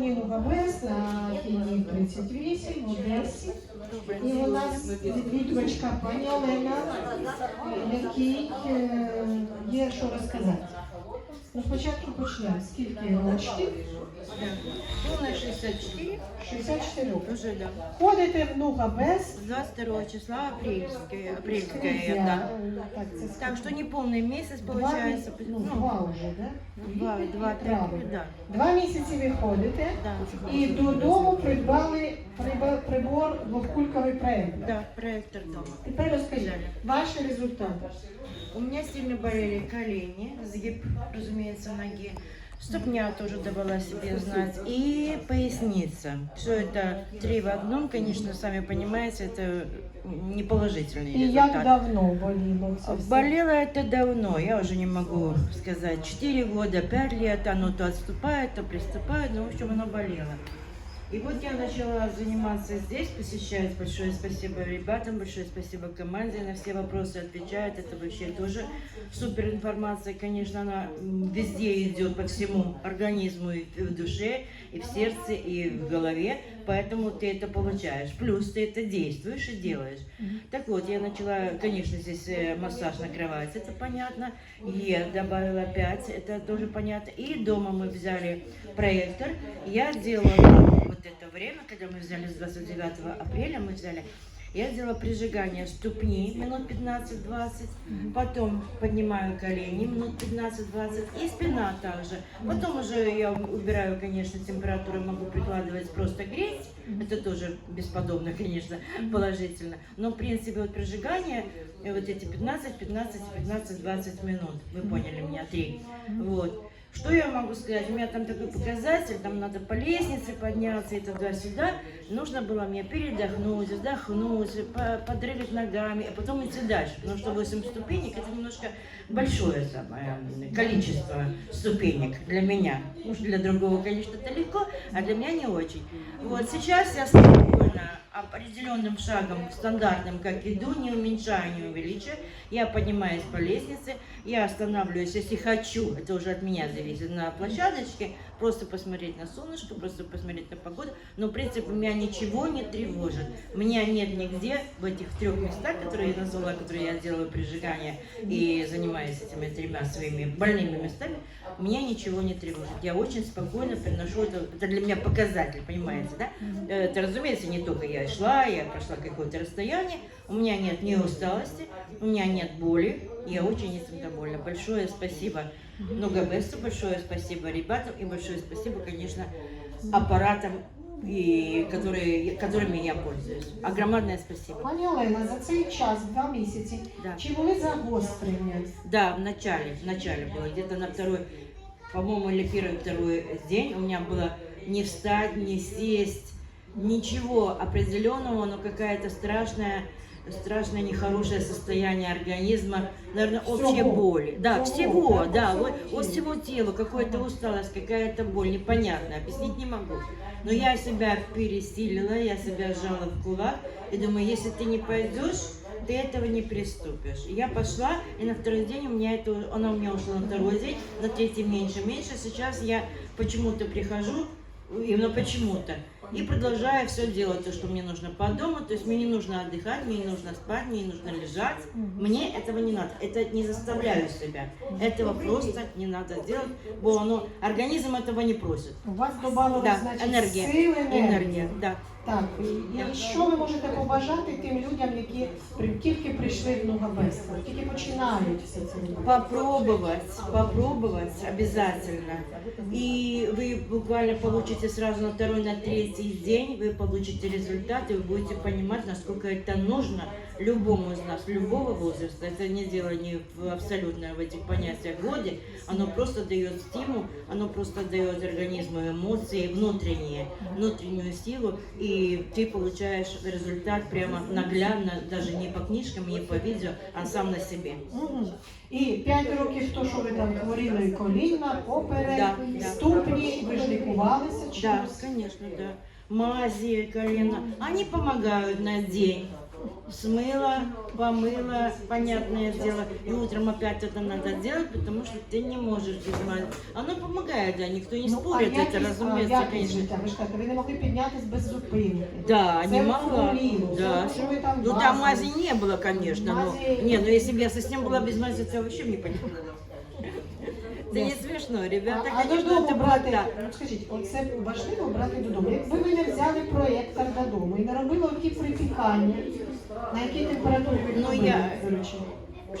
компанії Нугабес на Київ 38 в Одесі. І у нас відвідувачка пані Олена, якій е, є що розказати. Ну, спочатку почнемо. Скільки рочків? Полная 64, 64 роки. уже да. Ходите в Нугабес. С 22 числа апрельская, апрельская, да. Так, це Так что не полный месяц Два получается. місяці, ну, два вже, да? два, два, три, да. Два місяці ви ходите Да, і додому придбали приба- прибор двохкульковий проєкт. да, проектор дома. Тепер розкажіть, ваші результати. У меня сильно болели колени, сгиб, разумеется, ноги. Ступня тоже давала себе знать. И поясница. Все это три в одном, конечно, сами понимаете, это не положительный І як результат. давно боліло це все? Болело это давно, я уже не могу сказать, 4 года, 5 лет, оно то отступает, то приступает, но в общем оно болело. И вот я начала заниматься здесь, посещать, большое спасибо ребятам, большое спасибо команде, на все вопросы отвечает, это вообще тоже супер информация, конечно, она везде идет по всему организму, и в душе, и в сердце, и в голове, поэтому ты это получаешь. Плюс ты это действуешь и делаешь. Так вот, я начала, конечно, здесь э, массаж на кровати, это понятно. Е добавила 5, это тоже понятно. И дома мы взяли проектор. Я делала вот это время, когда мы взяли с 29 апреля, мы взяли, я делала прижигание ступни минут 15-20, потом поднимаю колени минут 15-20 и спина также. Потом уже я убираю, конечно, температуру, могу прикладывать просто греть, это тоже бесподобно, конечно, положительно. Но, в принципе, вот прожигание, э, вот эти 15, 15, 15, 20 минут, вы поняли меня, три. Вот. Что я могу сказать? У меня там такой показатель, там надо по лестнице подняться и туда-сюда. Нужно было мне передохнуть, вздохнуть, по- подрыгать ногами, а потом идти дальше. Потому что 8 ступенек это немножко большое самое количество ступенек для меня. Ну, для другого, конечно, это легко, а для меня не очень. Вот сейчас я спокойно, определенным шагом, стандартным, как иду, не уменьшаю, не увеличиваю. Я поднимаюсь по лестнице, я останавливаюсь, если хочу, это уже от меня зависит, на площадочке, просто посмотреть на солнышко, просто посмотреть на погоду. Но, в принципе, меня ничего не тревожит. Меня нет нигде в этих трех местах, которые я назвала, которые я делаю прижигание и занимаюсь этими тремя своими больными местами, меня ничего не тревожит. Я очень спокойно приношу это, это для меня показатель, понимаете, да? Э, Это, разумеется, не только я шла, я прошла какое-то расстояние, у меня нет ни усталости, у меня нет боли, я очень этим довольна. Большое спасибо Нугабесту, большое спасибо ребятам и большое спасибо, конечно, аппаратам, и, которые, которыми я пользуюсь. Огромное спасибо. Пані Олена, за цей час, два місяці, Да. чи були загострення? Да, в начале, в начале было, где-то на второй, по-моему, или первый, второй день у меня было не встать, не сесть, ничего определенного, но какая-то страшная, страшное нехорошее состояние организма, наверное, общие Всего. боли. Да, Всего, всего, да, вот, всему от телу. всего тела, какая-то усталость, какая-то боль, непонятная, объяснить не могу. Но я себя пересилила, я себя сжала в кулак и думаю, если ты не пойдешь, ты этого не приступишь. Я пошла, и на второй день у меня это, она у меня ушла на второй день, на третий меньше, меньше. Сейчас я почему-то прихожу, именно почему-то, и продолжаю все делать, то, что мне нужно по дому. То есть мне не нужно отдыхать, мне не нужно спать, мне не нужно лежать. Мне этого не надо. Это не заставляю себя. Этого просто не надо делать, бо оно, организм этого не просит. У вас додавалося, Да, значить, енергія. сили, енергії. Энергия, да. Так, і що ви можете побажати тим людям, які при- тільки прийшли в Нугабес, тільки починають все це робити? Попробовать, попробовать обязательно. И вы буквально получите сразу на второй, на третий день, вы получите результаты, вы будете понимать, насколько это нужно любому из нас, любого возраста. Это не дело не в абсолютно в этих понятиях годе, оно просто дает стимул, оно просто дает организму эмоции внутренние, внутреннюю силу, и ты получаешь результат прямо наглядно, даже не по книжкам, не по видео, а сам на себе. Мгм. І 5 років то, що ви там хворіли коліна, поперек, Да, да. ступні, ви ж лікувалися Да, чимось? конечно, да. Мази, колено, они помогают на день. смыла, помыла, понятное дело. И утром опять это надо делать, потому что ты не можешь без масла. Оно помогает, да, никто не Ну, спорит, а это, якість, а, разумеется, якість конечно. життя? Ви ж кажете, ви не могли піднятися без зупинки. Да, Це не могла. футболіну, Да. це, що ви там Ну там мазали. мази не было, конечно. Но... Мази- Не, ну если бы я совсем была без мази, то я вообще не поняла. Это не смешно, ребята, А, а конечно, додому это было брати, так. ну скажіть, оце важливо брати додому. Якби ви не взяли проєктор додому і не робили оті припікання, на якій температурі ви Ну, робили, я- до речі?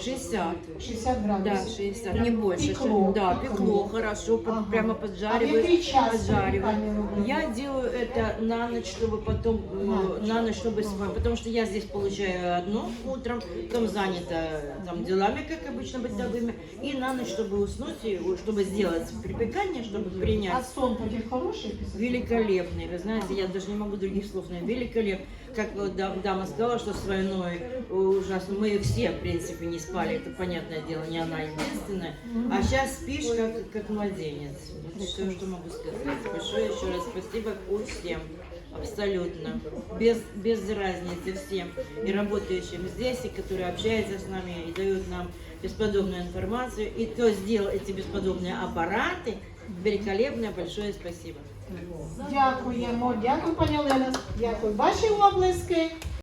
60. 60 Да, градусів. 60, Прям не больше. Пекло, да, пекло, хорошо, под- Ага. прямо А в поджариваю. який час поджариваю. припікання робили? Я делаю это на ночь, чтобы потом, э, На ночь. на ночь, чтобы спать, потому что я здесь получаю одно утром, потом занята там делами, как обычно, бытовыми, и на ночь, чтобы уснуть, и, э, чтобы сделать припекание, чтобы А принять. сон потім хороший після? цього? Великолепный, вы знаете, я даже не могу других слов найти. Великолепный. Как вот дам- дама сказала, что с войной э, ужасно. Мы все, в принципе, не спали, это понятное дело, не она единственная. А сейчас спишь, как, как младенец. Вот все, что могу сказать. Большое еще раз спасибо всем. Абсолютно. Без, без разницы всем. И работающим здесь, и которые общаются с нами и дают нам бесподобную информацию. И кто сделал эти бесподобные аппараты, великолепное большое спасибо. Дякуємо, дякую, пані Олена. Дякую. Ваші облески.